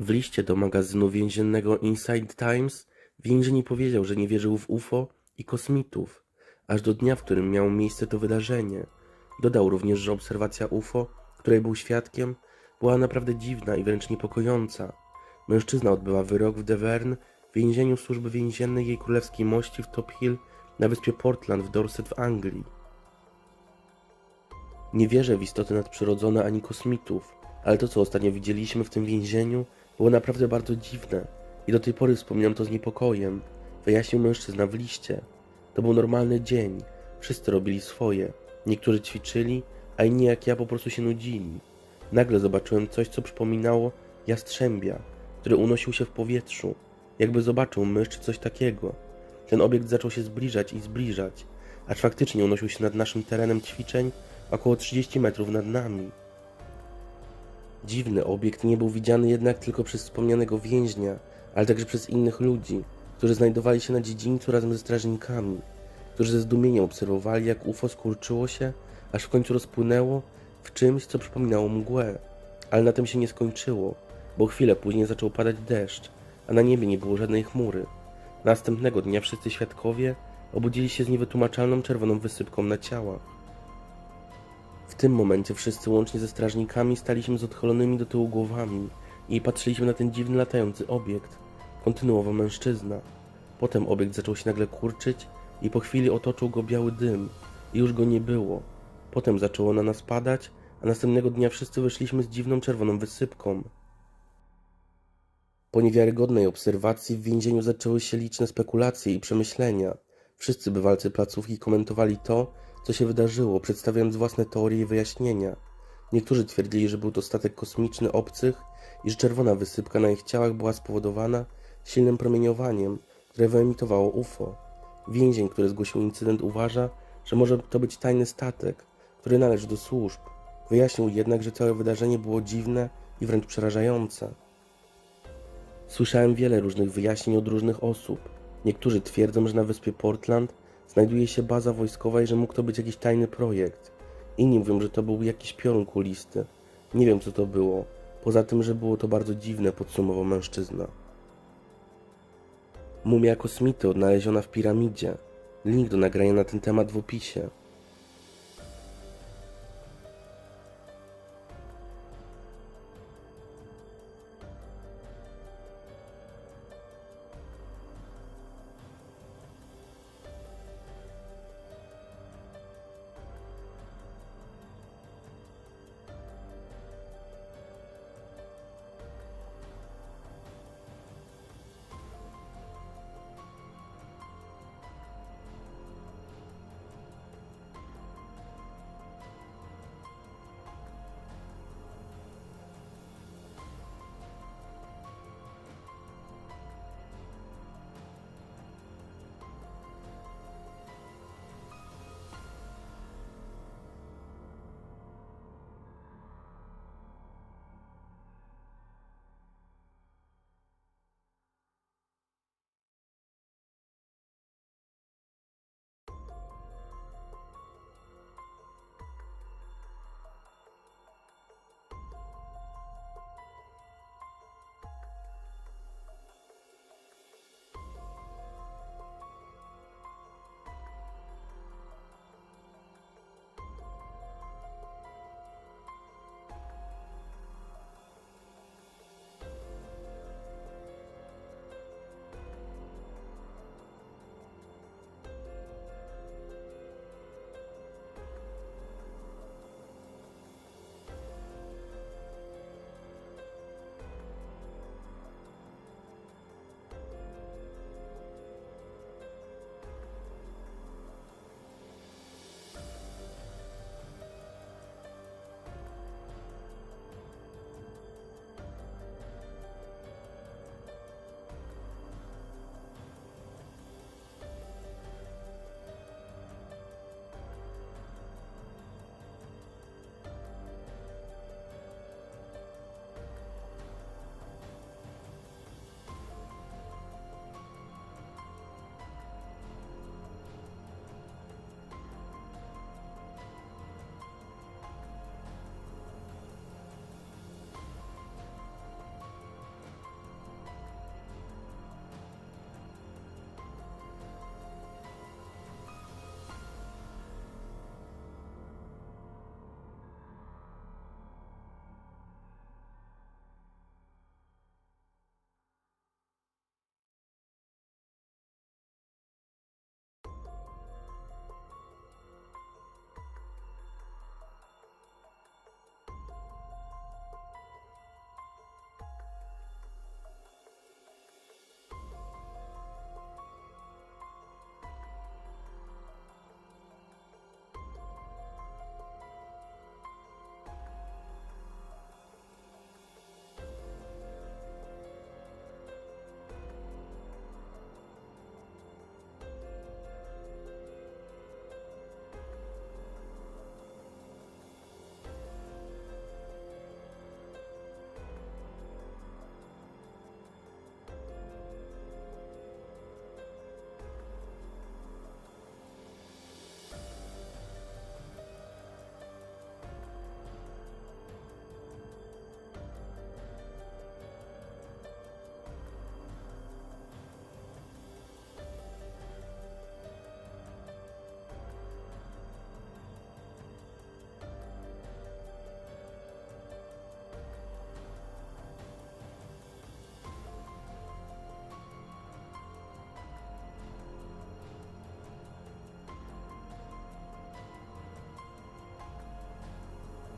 W liście do magazynu więziennego Inside Times więzień powiedział, że nie wierzył w UFO i kosmitów, aż do dnia, w którym miało miejsce to wydarzenie. Dodał również, że obserwacja UFO, której był świadkiem, była naprawdę dziwna i wręcz niepokojąca. Mężczyzna odbywa wyrok w Deverne, więzieniu służby więziennej jej królewskiej mości w Top Hill na wyspie Portland w Dorset w Anglii. Nie wierzę w istoty nadprzyrodzone ani kosmitów, ale to, co ostatnio widzieliśmy w tym więzieniu, było naprawdę bardzo dziwne i do tej pory wspominam to z niepokojem, wyjaśnił mężczyzna w liście. To był normalny dzień, wszyscy robili swoje, niektórzy ćwiczyli, a inni jak ja po prostu się nudzili. Nagle zobaczyłem coś, co przypominało jastrzębia, który unosił się w powietrzu, jakby zobaczył mysz czy coś takiego. Ten obiekt zaczął się zbliżać i zbliżać, aż faktycznie unosił się nad naszym terenem ćwiczeń około 30 metrów nad nami. Dziwny obiekt nie był widziany jednak tylko przez wspomnianego więźnia, ale także przez innych ludzi, którzy znajdowali się na dziedzińcu razem ze strażnikami, którzy ze zdumieniem obserwowali, jak UFO skurczyło się, aż w końcu rozpłynęło w czymś, co przypominało mgłę. Ale na tym się nie skończyło, bo chwilę później zaczął padać deszcz, a na niebie nie było żadnej chmury. Następnego dnia wszyscy świadkowie obudzili się z niewytłumaczalną czerwoną wysypką na ciałach. W tym momencie wszyscy łącznie ze strażnikami staliśmy z odchylonymi do tyłu głowami i patrzyliśmy na ten dziwny latający obiekt. Kontynuował mężczyzna. Potem obiekt zaczął się nagle kurczyć i po chwili otoczył go biały dym i już go nie było. Potem zaczęło na nas padać, a następnego dnia wszyscy wyszliśmy z dziwną czerwoną wysypką. Po niewiarygodnej obserwacji w więzieniu zaczęły się liczne spekulacje i przemyślenia. Wszyscy bywalcy placówki komentowali to, co się wydarzyło, przedstawiając własne teorie i wyjaśnienia. Niektórzy twierdzili, że był to statek kosmiczny obcych i że czerwona wysypka na ich ciałach była spowodowana silnym promieniowaniem, które wyemitowało UFO. Więzień, który zgłosił incydent, uważa, że może to być tajny statek, który należy do służb. Wyjaśnił jednak, że całe wydarzenie było dziwne i wręcz przerażające. Słyszałem wiele różnych wyjaśnień od różnych osób. Niektórzy twierdzą, że na wyspie Portland znajduje się baza wojskowa i że mógł to być jakiś tajny projekt. Inni mówią, że to był jakiś piorun kulisty. Nie wiem, co to było. Poza tym, że było to bardzo dziwne, podsumował mężczyzna. Mumia kosmity odnaleziona w piramidzie. Link do nagrania na ten temat w opisie.